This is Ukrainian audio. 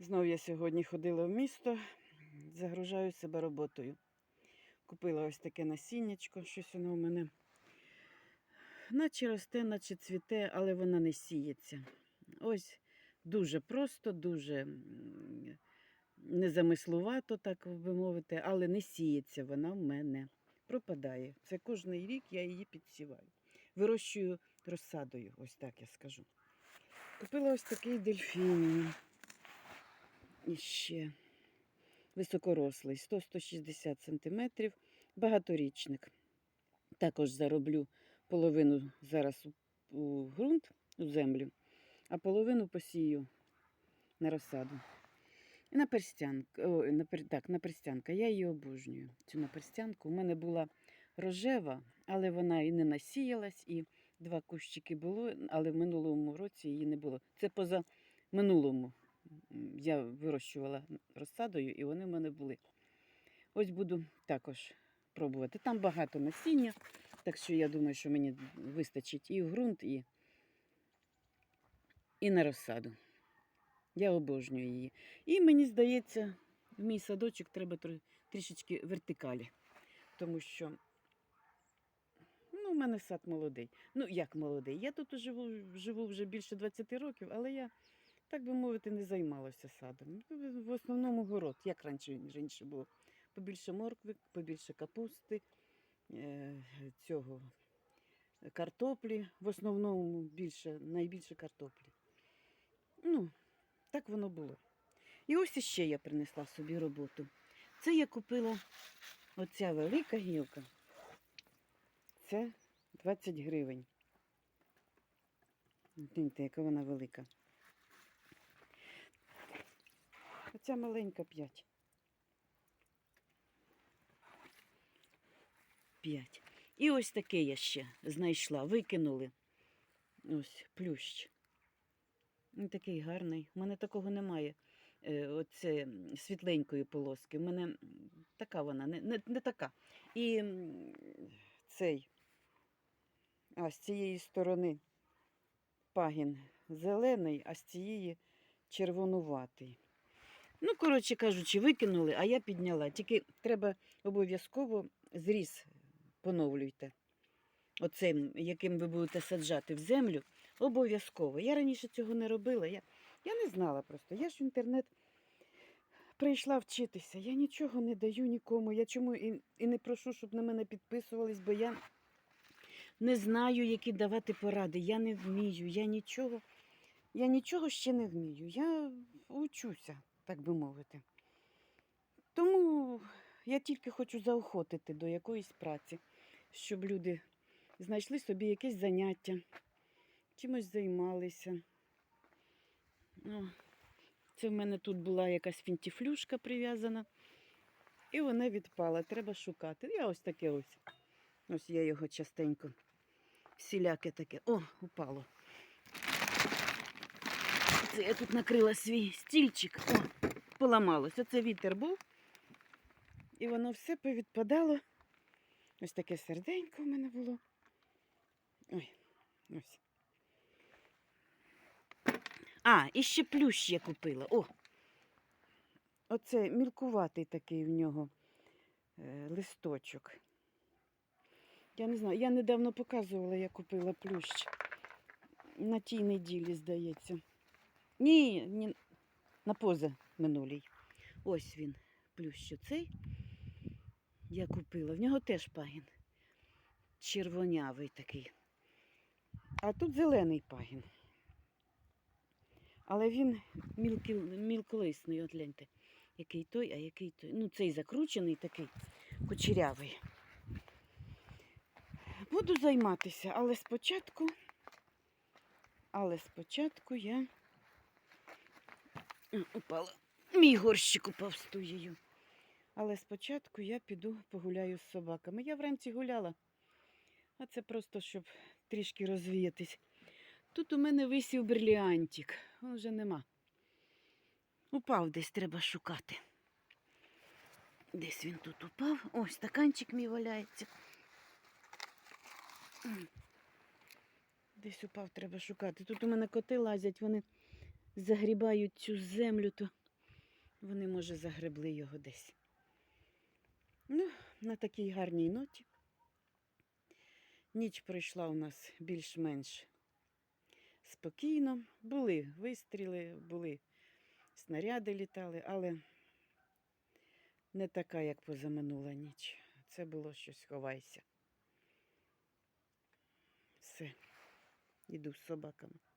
Знов я сьогодні ходила в місто, загружаю себе роботою. Купила ось таке насіннячко, щось воно у мене. Наче росте, наче цвіте, але вона не сіється. Ось дуже просто, дуже незамислувато, так би мовити, але не сіється вона в мене. Пропадає. Це кожний рік я її підсіваю. Вирощую розсадою, ось так я скажу. Купила ось такий дельфіній. Ще високорослий, 100-160 см, багаторічник. Також зароблю половину зараз у, ґрунт, у землю, а половину посію на розсаду. І на перстянку, о, на, так, на перстянка. Я її обожнюю. Цю наперстянку. У мене була рожева, але вона і не насіялась, і два кущики було, але в минулому році її не було. Це поза минулому. Я вирощувала розсадою, і вони в мене були. Ось буду також пробувати. Там багато насіння, так що я думаю, що мені вистачить і ґрунт, і, і на розсаду. Я обожнюю її. І мені здається, в мій садочок треба трішечки вертикалі, тому що ну, у мене сад молодий. Ну, як молодий? Я тут живу, живу вже більше 20 років, але я, так би мовити, не займалася садом. В в основному город, як раніше, раніше було. Побільше моркви, побільше капусти, е, цього картоплі. В основному більше, найбільше картоплі. Ну, так воно було. І ось іще я принесла собі роботу. Це я купила оця велика гілка. Це 20 гривень. Гляньте, яка вона велика. Оця маленька 5. 5. І ось таке я ще знайшла. Викинули. Ось плющ. Він такий гарний. У мене такого немає. Е, Оце світленької полоски. У мене така вона, не, не, не така. І цей, а з цієї сторони пагін зелений, а з цієї червонуватий. Ну, коротше кажучи, викинули, а я підняла. Тільки треба обов'язково зріз поновлюйте. Оцим, яким ви будете саджати в землю, обов'язково. Я раніше цього не робила. Я, я не знала просто. Я ж в інтернет прийшла вчитися. Я нічого не даю нікому. Я чому і, і не прошу, щоб на мене підписувались, бо я не знаю, які давати поради. Я не вмію. Я нічого, я нічого ще не вмію. Я учуся, так би мовити. Тому я тільки хочу заохотити до якоїсь праці, щоб люди знайшли собі якесь заняття, чимось займалися. Ну, це в мене тут була якась фінтіфлюшка прив'язана, і вона відпала. Треба шукати. Я ось таке ось. Ось я його частенько. Всіляке таке. О, упало. Це я тут накрила свій стільчик. О, поламалось. Оце вітер був. І воно все повідпадало. Ось таке серденько в мене було. Ой, ось. А, і ще плющ я купила. О! Оце мілкуватий такий в нього е, листочок. Я не знаю, я недавно показувала, я купила плющ. На тій неділі, здається. Ні, ні, на поза минулій. Ось він, плющ оцей. Я купила. В нього теж пагін. Червонявий такий. А тут зелений пагін. Але він мілколисний, от гляньте. Який той, а який той. Ну, цей закручений такий кучерявий. Буду займатися, але спочатку, але спочатку я упала. Мій горщик упав з туєю. Але спочатку я піду погуляю з собаками. Я вранці гуляла, а це просто щоб трішки розвіятись. Тут у мене висів бриліантик, О, вже нема. Упав десь треба шукати. Десь він тут упав. Ось стаканчик мій валяється. Десь упав, треба шукати. Тут у мене коти лазять, вони загрібають цю землю, то Вони, може, загребли його десь. Ну, на такій гарній ноті. Ніч пройшла у нас більш-менш спокійно. Були вистріли, були снаряди літали, але не така, як позаминула ніч. Це було щось ховайся. Все, іду з собаками.